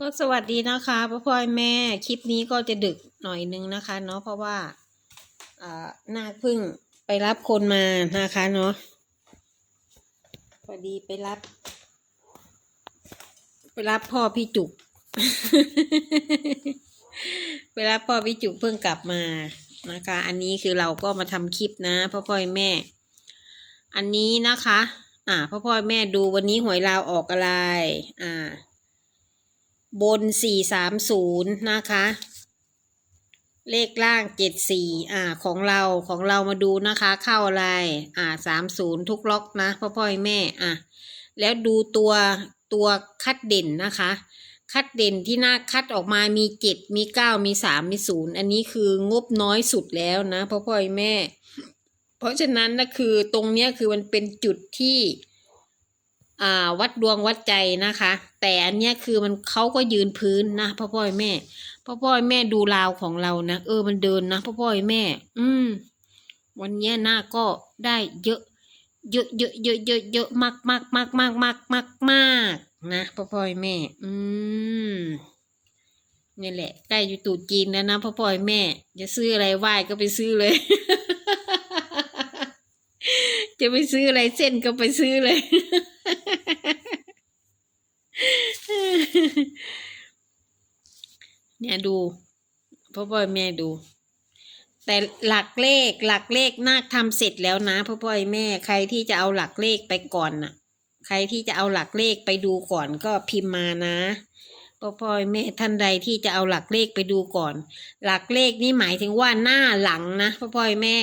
ก็สวัสดีนะคะพ่อพ่อยแม่คลิปนี้ก็จะดึกหน่อยนึงนะคะ เนาะเพราะว่าอ่านาคเพึ่งไปรับคนมานะคะเนาะพอดีไปรับ ไปรับพ่อพี่จุก ไปรับพ่อพี่จุกเพิ่งกลับมานะคะ อันนี้คือเราก็มาทำคลิปนะพ่อพ่อยแม่ อันนี้นะคะ อ่าพ่อพ่อยแม่ดูวันนี้หวยลาวออกอะไร อ่า บนสี่สามศูนย์นะคะ เลขล่างเจ็ดสี่อ่าของเราของเรามาดูนะคะ เข้าอะไรอ่าสามศูนย์ทุกล็อกนะพ่อพ่อแม่อะแล้วดูตัวตัวคัดเด่นนะคะ คัดเด่นที่หน้าคัดออกมามีเจ็ดมีเก้ามีสามมีศูนย์อันนี้คืองบน้อยสุดแล้วนะพ่อพ่อแม่ เพราะฉะนั้นนะคือตรงเนี้ยคือมันเป็นจุดที่ วัดดวงวัดใจนะคะ แต่อันเนี้ยคือมันเขาก็ยืนพื้นนะพ่อพ่อแม่พ่อพ่อแม่ดูราวของเรานะเออมันเดินนะพ่อพ่อแม่ อืม วันเนี้ยหน้าก็ได้เยอะ เยอะเยอะเยอะเยอะเยอะมากมากมากมากมากมากมากนะพ่อพ่อแม่ อืมนี่แหละใกล้อยู่ตรุษจีนแล้วนะพ่อพ่อแม่ จะซื้ออะไรไหว้ก็ไปซื้อเลย จะไปซื้ออะไรเส้นก็ไปซื้อเลย เนี่ยดูพ่อพ่อแม่ดู แต่หลักเลขหลักเลขนาคทำเสร็จแล้วนะพ่อพ่อแม่ ใครที่จะเอาหลักเลขไปก่อนน่ะ ใครที่จะเอาหลักเลขไปดูก่อนก็พิมพ์มานะพ่อพ่อแม่ท่านใดที่จะเอาหลักเลขไปดูก่อน หลักเลขนี่หมายถึงว่าหน้าหลังนะพ่อพ่อแม่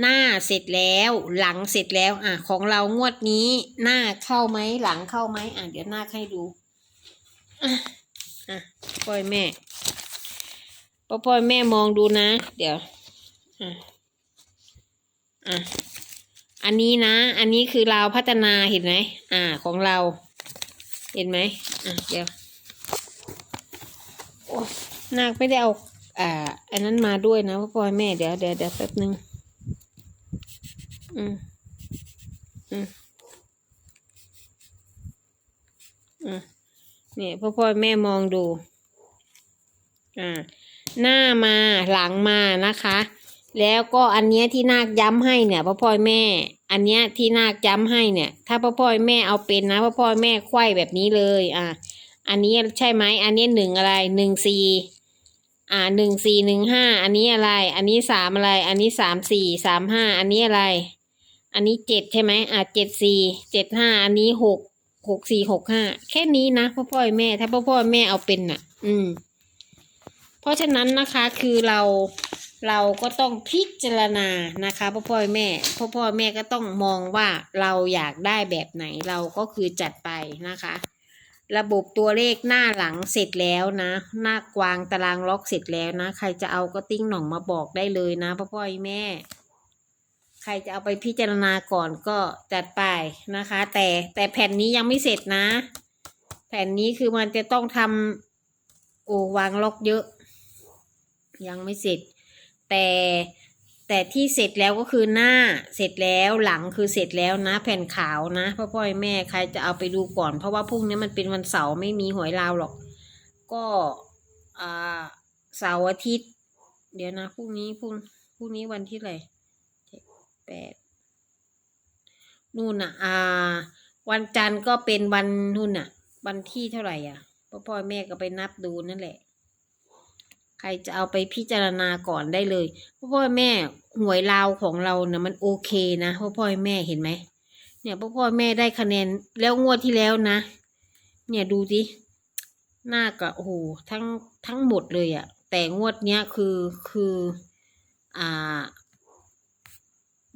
หน้าเสร็จแล้วหลังเสร็จแล้ว อะของเรางวดนี้ หน้าเข้าไหมหลังเข้าไหมอะเดี๋ยวหน้าให้ดู อะอะพ่อยแม่พ่อพ่อยแม่มองดูนะ เดี๋ยว อะอะอันนี้นะ อันนี้คือเราพัฒนาเห็นไหมอ่า ของเรา เห็นไหมอะเดี๋ยวโอ้นาคไม่ได้เอาอ่า อันนั้นมาด้วยนะพ่อพ่อยแม่เดี๋ยวเดี๋ยวเดี๋ยวแป๊บนึงอืมอืมอืม เนี่ยพ่อพ่อแม่มองดูอ่าหน้ามาหลังมานะคะ แล้วก็อันเนี้ยที่นาคย้ำให้เนี่ยพ่อพ่อแม่ อันเนี้ยที่นาคย้ำให้เนี่ย ถ้าพ่อพ่อแม่เอาเป็นนะพ่อพ่อแม่ไขว้แบบนี้เลยอ่าอันนี้ใช่ไหมอันนี้หนึ่งอะไรหนึ่งสี่อ่าหนึ่งสี่หนึ่งห้าอันนี้อะไร อันนี้สามอะไร อันนี้สามสี่สามห้าอันนี้อะไร อันนี้เจ็ดใช่ไหมอะเจ็ดสี่เจ็ดห้าอันนี้หก หกสี่หกห้าแค่นี้นะพ่อพ่อแม่ ถ้าพ่อพ่อแม่เอาเป็นน่ะ อืม เพราะฉะนั้นนะคะคือเราเราก็ต้องพิจารณานะคะพ่อพ่อแม่พ่อพ่อแม่ก็ต้องมองว่าเราอยากได้แบบไหนเราก็คือจัดไปนะคะ ระบบตัวเลขหน้าหลังเสร็จแล้วนะ หน้ากวางตารางล็อกเสร็จแล้วนะ ใครจะเอาก็ติ้งหน่องมาบอกได้เลยนะพ่อพ่อแม่ ใครจะเอาไปพิจารณาก่อนก็จัดไปนะคะ แต่แต่แผ่นนี้ยังไม่เสร็จนะ แผ่นนี้คือมันจะต้องทำโอ้วางล็อกเยอะ ยังไม่เสร็จ แต่แต่ที่เสร็จแล้วก็คือหน้าเสร็จแล้วหลังคือเสร็จแล้วนะ แผ่นขาวนะพ่อพ่อแม่ใครจะเอาไปดูก่อน เพราะว่าพรุ่งนี้มันเป็นวันเสาร์ไม่มีหวยลาวหรอก ก็อ่าเสาร์อาทิตย์ เดี๋ยวนะพรุ่งนี้พรุ่งพรุ่งนี้วันที่อะไหร แปดนู่นน่ะ อ่า วันจันทร์ก็เป็นวันนู่นน่ะ วันที่เท่าไหร่อะพ่อพ่อแม่ก็ไปนับดูนั่นแหละ ใครจะเอาไปพิจารณาก่อนได้เลยพ่อพ่อแม่หวยลาวของเราเนี่ยมันโอเคนะพ่อพ่อแม่เห็นไหมเนี่ยพ่อพ่อแม่ได้คะแนนแล้วงวดที่แล้วนะ เนี่ยดูสิหน้าก็โอ้โหทั้งทั้งหมดเลยอะ่ะแต่งวดเนี้ยคือคือ อ่า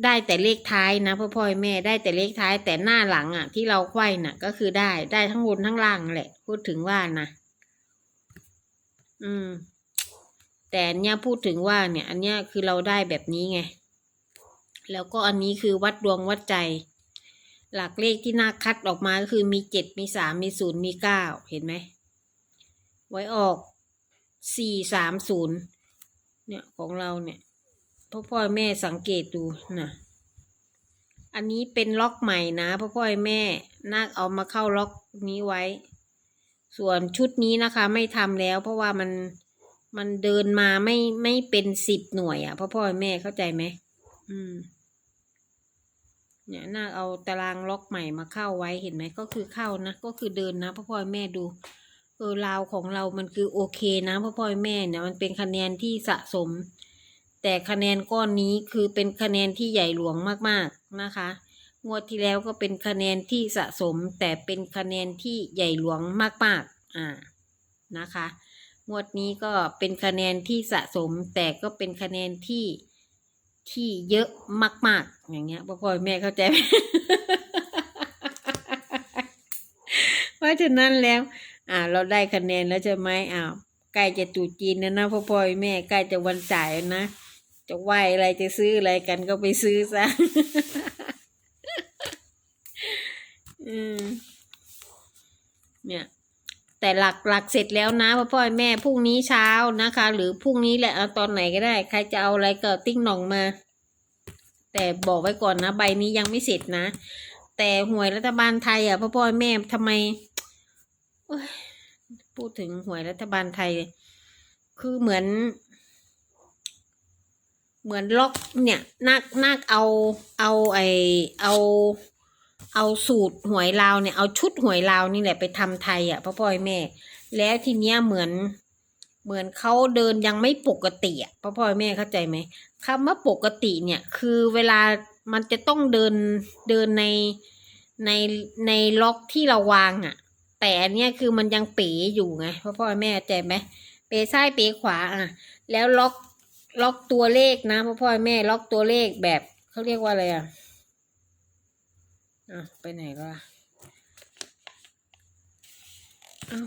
ได้แต่เลขท้ายนะพ่อพ่อแม่ได้แต่เลขท้ายแต่หน้าหลังอะ ที่เราไขว้น่ะ ก็คือได้ได้ทั้งบนทั้งล่างแหละ พูดถึงว่านะอืม แต่อันเนี้ยพูดถึงว่าเนี่ย อันเนี้ยคือเราได้แบบนี้ไง แล้วก็อันนี้คือวัดดวงวัดใจ หลักเลขที่น่าคัดออกมาก็คือมีเจ็ดมีสามมีศูนย์มีเก้าเห็นไหมไว้ออกสี่สามศูนย์เนี่ยของเราเนี่ย พ่อพ่อแม่สังเกตดูนะอันนี้เป็นล็อกใหม่นะพ่อพ่อแม่นาคเอามาเข้าล็อกนี้ไว้ ส่วนชุดนี้นะคะ ไม่ทำแล้ว เพราะว่ามันมันเดินมาไม่ไม่เป็นสิบหน่วยอะ่ะพ่อพ่อแม่เข้าใจไหมอืม เนี่ยน่าเอาตารางล็อกใหม่มาเข้าไว้เห็นไหมก็คือเข้านะก็คือเดินนะพ่อพ่อแม่ดูเออราวของเรามันคือโอเคนะพ่อพ่อแม่เนี่ยมันเป็นคะแนนที่สะสม แต่คะแนนก้อนนี้คือเป็นคะแนนที่ใหญ่หลวงมากๆนะคะ งวดที่แล้วก็เป็นคะแนนที่สะสม แต่เป็นคะแนนที่ใหญ่หลวงมากๆอ่านะคะ งวดนี้ก็เป็นคะแนนที่สะสม แต่ก็เป็นคะแนนที่ที่เยอะมาก ๆ อย่างเงี้ยพ่อแม่เข้าใจไหมเพราะฉะนั้นแล้ว อ่า เราได้คะแนนแล้วใช่ไหมอ้าวใกล้จะตรุษจีนแล้วนะพ่อพ่อแม่ใกล้จะวันจ่ายนะ จะไหวอะไรจะซื้ออะไรกันก็ไปซื้อซะอืมเนี่ย แต่หลักหลักเสร็จแล้วนะพ่อพ่อแม่พรุ่งนี้เช้านะคะ หรือพรุ่งนี้แหละเอาตอนไหนก็ได้ ใครจะเอาอะไรก็ติ้งหน่องมา แต่บอกไว้ก่อนนะ ใบนี้ยังไม่เสร็จนะ แต่หวยรัฐบาลไทยอะพ่อพ่อแม่ทำไมพูดถึงหวยรัฐบาลไทย คือเหมือน เหมือนล็อกเนี่ยนักนักเอาเอาไอเอาเอาสูตรหวยลาวเนี่ยเอาชุดหวยลาวนี่แหละไปทำไทยอะพ่อพ่อยแม่ แล้วทีเนี้ยเหมือนเหมือนเขาเดินยังไม่ปกติอะพ่อพ่อแม่เข้าใจไหมคำว่าปกติเนี่ยคือเวลามันจะต้องเดินเดินในในในล็อกที่เราวางอะ แต่อันเนี้ยคือมันยังเป๋อยู่ไงพ่อพ่อแม่เข้าใจไหมเป๋ซ้ายเป๋ขวาอะ แล้วล็อก ล็อกตัวเลขนะพ่อพ่อแม่ล็อกตัวเลขแบบเขาเรียกว่าอะไรอะอะไปไหนล่ะอ้า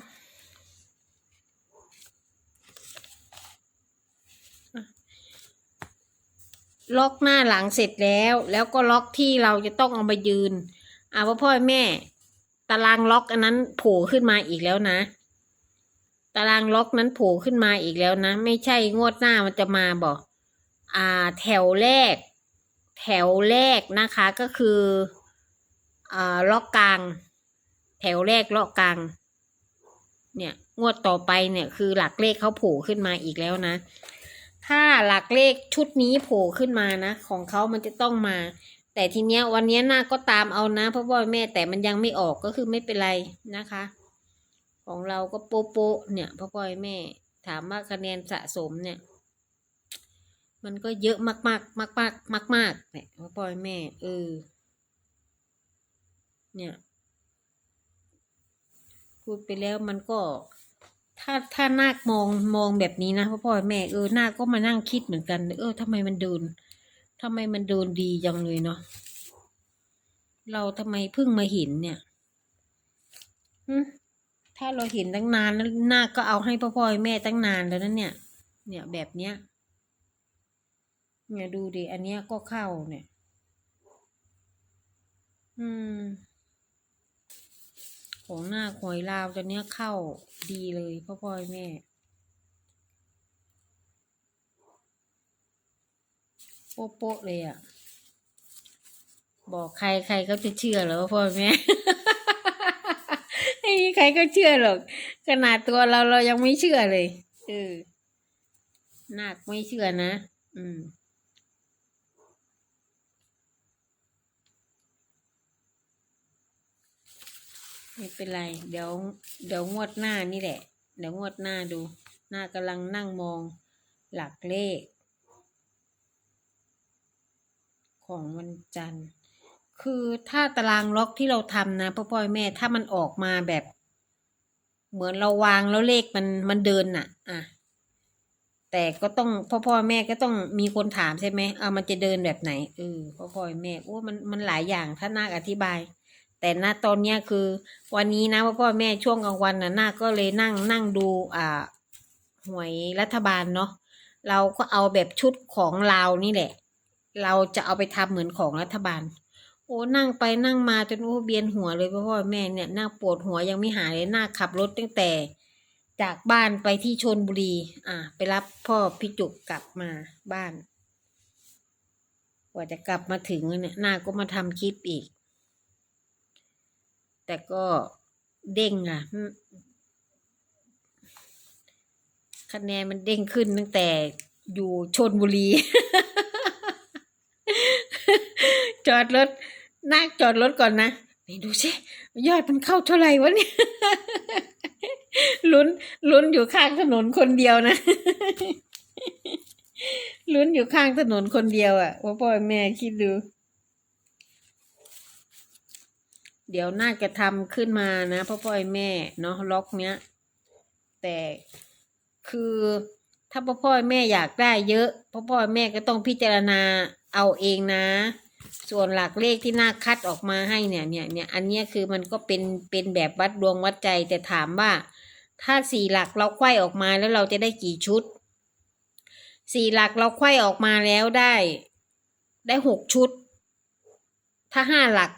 อะล็อกหน้าหลังเสร็จแล้ว แล้วก็ล็อกที่เราจะต้องเอามายืนอะพ่อพ่อแม่ ตารางล็อกอันนั้นโผล่ขึ้นมาอีกแล้วนะารางล็อกนั้นโผล่ขึ้นมาอีกแล้วนะ ไม่ใช่งวดหน้ามันจะมาบอกอ่า แถวแรก แถวแรกนะคะก็คืออ่าล็อกกลาง แถวแรกล็อกกลาง เนี่ยงวดต่อไปเนี่ยคือหลักเลขเขาโผล่ขึ้นมาอีกแล้วนะ ถ้าหลักเลขชุดนี้โผล่ขึ้นมานะ ของเขามันจะต้องมา แต่ทีเนี้ยวันนี้หน้าก็ตามเอานะเพราะว่าแม่แต่มันยังไม่ออกก็คือไม่เป็นไรนะคะ ของเราก็โป๊ะโป๊ะเนี่ยพ่อพ่อแม่ ถามว่าคะแนนสะสมเนี่ย มันก็เยอะมากมากมากมากมากมากๆเนี่ยพ่อพ่อแม่ เออ เนี่ย พูดไปแล้วมันก็ ถ้าถ้านาคมองมองแบบนี้นะพ่อพ่อแม่เออนาคก็มานั่งคิดเหมือนกัน เออทำไมมันเดินทำไมมันเดินดีจังเลยเนาะเราทำไมเพิ่งมาเห็นเนี่ย ถ้าเราเห็นตั้งนานแล้วนาคก็เอาให้พ่อพ่อแม่ตั้งนานแล้วนั่นเนี่ย เนี่ยแบบเนี้ย เนี่ยดูดิอันเนี้ยก็เข้าเนี่ย อืม ของหน้าหวยลาวตัวเนี้ยเข้าดีเลยพ่อพ่อแม่โป๊ะโป๊ะเลยอะ บอกใครใครก็จะเชื่อเหรอพ่อแม่ ไม่มีใครก็เชื่อหรอก ขนาดตัวเราเรายังไม่เชื่อเลยเออนาคไม่เชื่อนะ อืมไม่เป็นไร เดี๋ยว เดี๋ยวงวดหน้านี่แหละ เดี๋ยวงวดหน้าดู หน้ากำลังนั่งมองหลักเลข ของวันจันทร์ คือถ้าตารางล็อกที่เราทำนะพ่อพ่อแม่ถ้ามันออกมาแบบ เหมือนเราวางแล้วเลขมันมันเดินน่ะ อะ แต่ก็ต้องพ่อพ่อแม่ก็ต้องมีคนถามใช่ไหมเอามันจะเดินแบบไหนเออพ่อพ่อแม่โอ้มันมันหลายอย่างถ้านาคอธิบาย แต่ณตอนเนี้ยคือ วันนี้นะพ่อพ่อแม่ช่วงกลางวันนะนาคก็เลยนั่งนั่งดู อ่าหวยรัฐบาลเนาะเราก็เอาแบบชุดของเราวนี่แหละ เราจะเอาไปทำเหมือนของรัฐบาล โอ้นั่งไปนั่งมาจนโอ้เบียนหัวเลยพ่อพ่อแม่เนี่ยนั่งปวดหัวยังไม่หายเลยน่าขับรถตั้งแต่ จากบ้านไปที่ชนบุรี อ่าไปรับพ่อพี่จุกกลับมาบ้าน กว่าจะกลับมาถึงเนี่ยหน้าก็มาทำคลิปอีก แต่ก็เด้งอะคะแนนมันเด้งขึ้นตั้งแต่อยู่ชนบุรี จอดรถ นาคจอดรถก่อนนะไปดูสิยอดมันเข้าเท่าไหร่วะเนี่ยลุ้นลุ้นอยู่ข้างถนนคนเดียวนะลุ้นอยู่ข้างถนนคนเดียวอะ่ะว่าพ่อแม่คิดดู เดี๋ยวน่าจะทำขึ้นมานะพ่อพ่อแม่เนาะล็อกเนี้ย แต่คือถ้าพ่อพ่อแม่อยากได้เยอะพ่อพ่อแม่ก็ต้องพิจารณาเอาเองนะ ส่วนหลักเลขที่น่าคัดออกมาให้เนี่ยเนี่ยเนี่ยอันนี้คือมันก็เป็นเป็นแบบวัดดวงวัดใจแต่ถามว่า ถ้าสี่หลักเราไขว้ออกมาแล้วเราจะได้กี่ชุดสี่หลักเราไขว้ออกมาแล้วได้ ได้หกชุด ถ้าห้าหลัก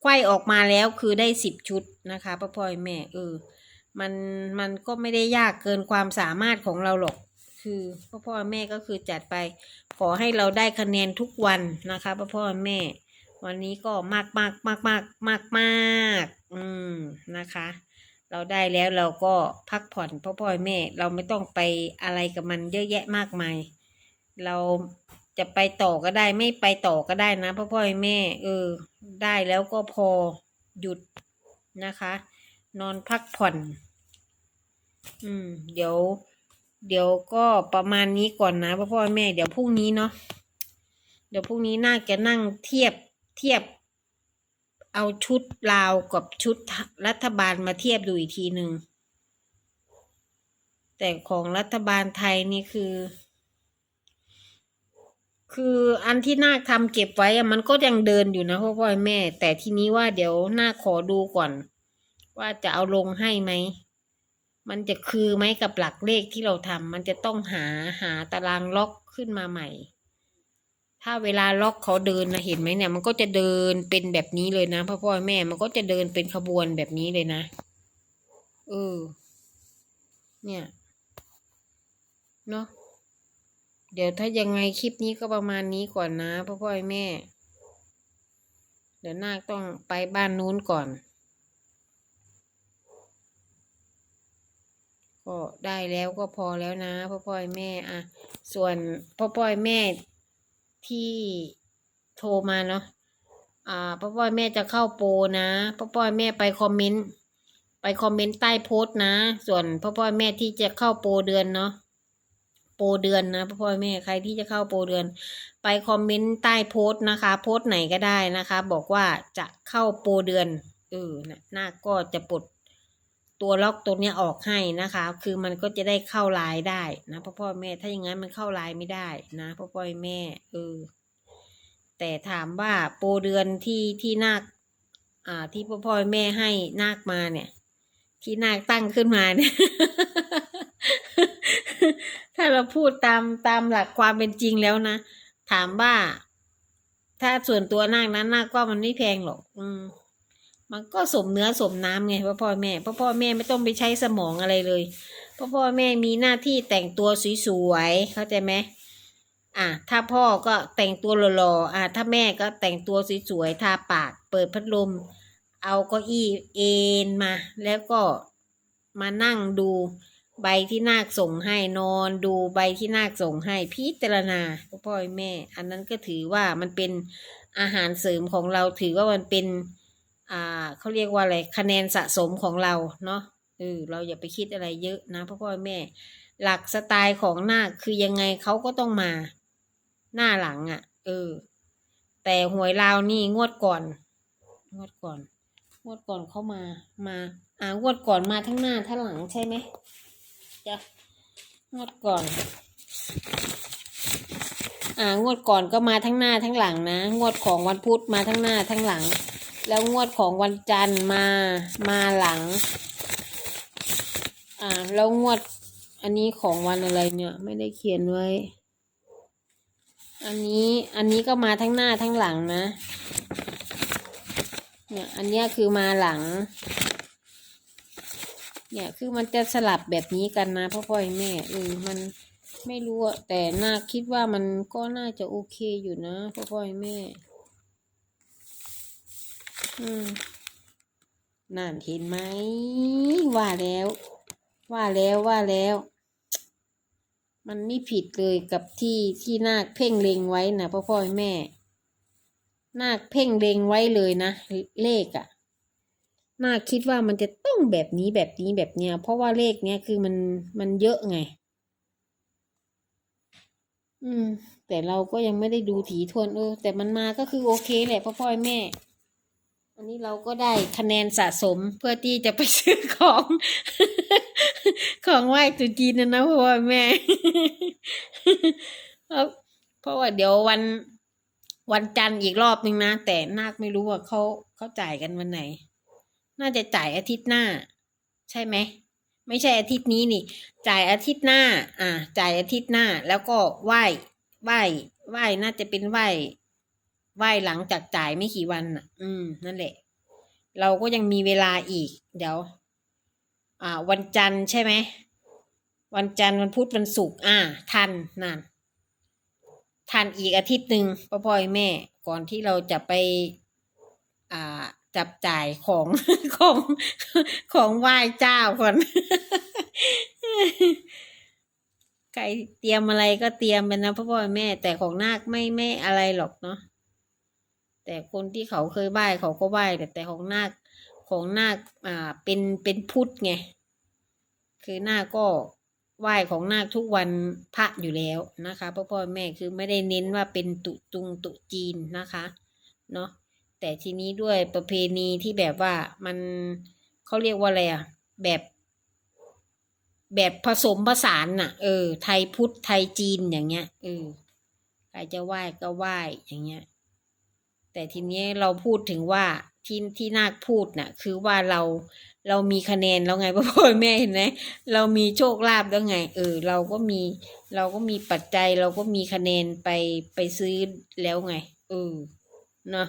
ไขว้ออกมาแล้วคือได้สิบชุดนะคะพ่อพ่อแม่เออมันมันก็ไม่ได้ยากเกินความสามารถของเราหรอก คือพ่อพ่อแม่ก็คือจัดไป ขอให้เราได้คะแนนทุกวันนะคะพ่อพ่อแม่ วันนี้ก็มากมากมากมากมากมากอืมนะคะ เราได้แล้วเราก็พักผ่อนพ่อพ่อแม่ เราไม่ต้องไปอะไรกับมันเยอะแยะมากมาย เราจะไปต่อก็ได้ไม่ไปต่อก็ได้นะพ่อพ่อแม่ เออ ได้แล้วก็พอหยุดนะคะ นอนพักผ่อน อืม เดี๋ยว เดี๋ยวก็ประมาณนี้ก่อนนะพ่อพ่อแม่ เดี๋ยวพรุ่งนี้เนาะเดี๋ยวพรุ่งนี้น่าจะนั่งเทียบเทียบ เอาชุดลาวกับชุดรัฐบาลมาเทียบดูอีกทีหนึ่งแต่ของรัฐบาลไทยนี่คือ คืออันที่นาคทำเก็บไว้อะมันก็ยังเดินอยู่นะพ่อพ่อแม่ แต่ทีนี้ว่าเดี๋ยวนาคขอดูก่อน ว่าจะเอาลงให้ไหม มันจะคือไหมกับหลักเลขที่เราทำมันจะต้องหาหาตารางล็อกขึ้นมาใหม่ ถ้าเวลาล็อกเขาเดินนะเห็นไหมเนี่ย มันก็จะเดินเป็นแบบนี้เลยนะพ่อพ่อแม่ มันก็จะเดินเป็นขบวนแบบนี้เลยนะเออเนี่ยเนาะเดี๋ยวถ้ายังไงคลิปนี้ก็ประมาณนี้ก่อนนะพ่อพ่อแม่ เดี๋ยวนาคต้องไปบ้านนู้นก่อน ก็ได้แล้วก็พอแล้วนะพ่อพ่อแม่อะส่วนพ่อพ่อแม่ที่โทรมาเนาะอ่าพ่อพ่อแม่จะเข้าโปรนะพ่อพ่อแม่ไปคอมเมนต์ไปคอมเมนต์ใต้โพสต์นะ ส่วนพ่อพ่อแม่ที่จะเข้าโปรเดือนเนาะโปรเดือนนะพ่อพ่อแม่ใครที่จะเข้าโปรเดือน ไปคอมเมนต์ใต้โพสต์นะคะ โพสต์ไหนก็ได้นะคะ บอกว่าจะเข้าโปรเดือนเออนะหน้าก็จะปลด ตัวล็อกตัวเนี้ยออกให้นะคะ คือมันก็จะได้เข้าลน์ได้นะพ่อพ่อแม่ถ้าอย่างนั้นมันเข้าลน์ไม่ได้นะพ่อพ่อแม่เออแต่ถามว่าโปรเดือนที่ที่นาคอ่า ที่พ่อพ่อแม่ให้นาคมาเนี่ย ที่นาคตั้งขึ้นมาเนี่ย ถ้าเราพูดตามตามหลักความเป็นจริงแล้วนะถามว่า ถ้าส่วนตัวนาคนั้นนาคว่ามันไม่แพงหรอก อืม มันก็สมเนื้อสมน้ำไงพ่อพ่อแม่พ่อพ่อแม่ไม่ต้องไปใช้สมองอะไรเลยพ่อพ่อแม่มีหน้าที่แต่งตัวสวยๆเข้าใจไหมอะถ้าพ่อก็แต่งตัวหล่อๆอะถ้าแม่ก็แต่งตัวสวยๆทาปาก เปิดพัดลม เอาเก้าอี้เอนมา แล้วก็มานั่งดูใบที่นาคส่งให้นอนดูใบที่นาคส่งให้พิจารณาพ่อพ่อแม่ อันนั้นก็ถือว่ามันเป็นอาหารเสริมของเราถือว่ามันเป็น อ่าเขาเรียกว่าอะไรคะแนนสะสมของเราเนาะเออเราอย่าไปคิดอะไรเยอะนะพ่อพ่อแม่ หลักสไตล์ของหน้าคือยังไงเขาก็ต้องมา หน้าหลังอะ่ะ เออ แต่หวยลาวนี่งวดก่อน งวดก่อน งวดก่อนเขามามา อ่างวดก่อนมาทั้งหน้าทั้งหลังใช่ไหมจ้ะงวดก่อน อ่างวดก่อนก็มาทั้งหน้าทั้งหลังนะ งวดของวันพุธมาทั้งหน้าทั้งหลัง แล้วงวดของวันจันทร์มามาหลัง อ่า แล้วงวด อันนี้ของวันอะไรเนี่ย ไม่ได้เขียนไว้ อันนี้อันนี้ก็มาทั้งหน้าทั้งหลังนะ เนี่ย อันนี้คือมาหลัง เนี่ยคือมันจะสลับแบบนี้กันนะพ่อพ่อแม่เออมันไม่รู้อะแต่น่าคิดว่ามันก็น่าจะโอเคอยู่นะพ่อพ่อแม่ อืมนั่นเห็นไหมว่าแล้ว ว่าแล้วว่าแล้ว มันไม่ผิดเลยกับที่ที่นาคเพ่งเล็งไว้นะพ่อพ่อแม่ นาคเพ่งเล็งไว้เลยนะเลขอะนาคคิดว่ามันจะต้องแบบนี้แบบนี้แบบเนี้ย เพราะว่าเลขเนี้ยคือมันมันเยอะไง อืม แต่เราก็ยังไม่ได้ดูถีทวนเออแต่มันมาก็คือโอเคแหละพ่อพ่อแม่ อันนี้เราก็ได้คะแนนสะสมเพื่อที่จะไปซื้อของ ของไหว้ตุจีนนะนะพ่อแม่เพราะเพราะว่าเดี๋ยววันวันจันทร์อีกรอบนึงนะ แต่นาคไม่รู้ว่าเขาเขาจ่ายกันวันไหน น่าจะจ่ายอาทิตย์หน้า ใช่ไหมไม่ใช่อาทิตย์นี้นี่ จ่ายอาทิตย์หน้า อ่า จ่ายอาทิตย์หน้า แล้วก็ไหว้ไหว้ไหว้น่าจะเป็นไหว้ ไหว้หลังจากจ่ายไม่กี่วันอะ อืม นั่นแหละ เราก็ยังมีเวลาอีก เดี๋ยว อ่า วันจันทร์ใช่ไหม วันจันทร์วันพุธวันศุกร์อ่า ทันนั่นทันอีกอาทิตย์หนึ่งพ่อพ่อยแม่ ก่อนที่เราจะไป อ่า จับจ่ายของของของไหว้เจ้าก่อนใครเตรียมอะไรก็เตรียมไปนะพ่อพ่อแม่ แต่ของนาคไม่ไม่อะไรหรอกเนาะ แต่คนที่เขาเคยไหว้เขาก็ไหว้แต่แต่ของนาคของนาคอ่าเป็นเป็นพุทธไงคือนาคก็ไหว้ของนาคทุกวันพระอยู่แล้วนะคะพ่อพ่อแม่คือไม่ได้เน้นว่าเป็นตุตุงตุจีนนะคะเนาะแต่ทีนี้ด้วยประเพณีที่แบบว่ามันเขาเรียกว่าอะไรอะแบบ แบบผสมผสานน่ะ เออ ไทยพุทธไทยจีนอย่างเงี้ยเออใครจะไหว้ก็ไหว้อย่างเงี้ย แต่ทีนี้เราพูดถึงว่าที่ที่นาคพูดน่ะ คือว่าเราเรามีคะแนนแล้วไงพ่อพ่อแม่เห็นไหมเรามีโชคลาภแล้วไง เออ เราก็มี เราก็มีปัจจัย เราก็มีคะแนนไปไปซื้อแล้วไง เออเนาะ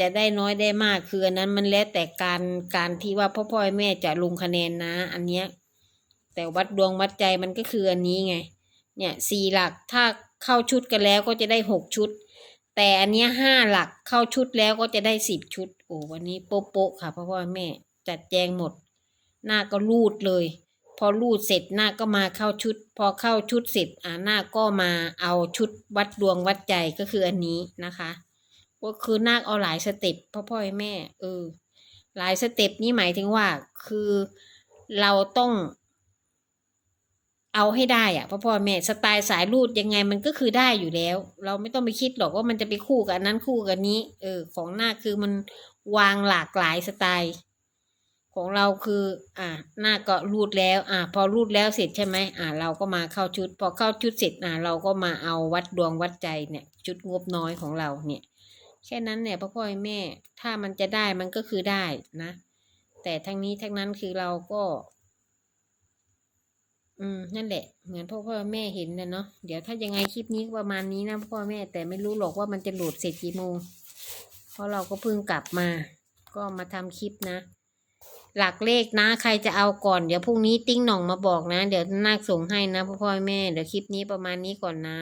จะได้น้อยได้มากคืออันนั้นมันแล้วแต่การการที่ว่าพ่อพ่อแม่จะลงคะแนนนะ อันเนี้ย แต่วัดดวงวัดใจมันก็คืออันนี้ไง เนี่ยสี่หลักถ้าเข้าชุดกันแล้วก็จะได้หกชุด แต่อันเนี้ยห้าหลักเข้าชุดแล้วก็จะได้สิบชุด โอ้วันนี้โป๊ะโป๊ะค่ะพ่อพ่อแม่จัดแจงหมด หน้าก็รูดเลย พอรูดเสร็จหน้าก็มาเข้าชุด พอเข้าชุดเสร็จอ่าหน้าก็มาเอาชุดวัดดวงวัดใจก็คืออันนี้นะคะก็คือนาคเอาหลายสเต็ปพ่อพ่อแม่เออหลายสเต็ปนี่หมายถึงว่าคือเราต้อง เอาให้ได้อะพ่อพ่อแม่สไตล์สายรูดยังไงมันก็คือได้อยู่แล้ว เราไม่ต้องไปคิดหรอกว่ามันจะไปคู่กับนนั้นคู่กับนี้ เออ ของหน้าคคือมันวางหลากหลายสไตล์ ของเราคือ อ่า หน้าก็รูดแล้ว อ่า พอรูดแล้วเสร็จใช่ไหมอ่า เราก็มาเข้าชุด พอเข้าชุดเสร็จอ่า เราก็มาเอาวัดดวงวัดใจเนี่ยชุดงบน้อยของเราเนี่ย แค่นั้นเนี่ยพ่อพ่อแม่ ถ้ามันจะได้มันก็คือได้นะ แต่ทั้งนี้ทั้งนั้นคือเราก็ อืม นั่นแหละ เหมือนพ่อพ่อแม่เห็นนะเนาะ เดี๋ยวถ้ายังไงคลิปนี้ประมาณนี้นะพ่อแม่ แต่ไม่รู้หรอกว่ามันจะโหลดเสร็จกี่โมง เพราะเราก็เพิ่งกลับมา ก็มาทำคลิปนะ หลักเลขนะ ใครจะเอาก่อน เดี๋ยวพรุ่งนี้ติ้งหน่องมาบอกนะ เดี๋ยวนาคส่งให้นะพ่อพ่อแม่ เดี๋ยวคลิปนี้ประมาณนี้ก่อนนะ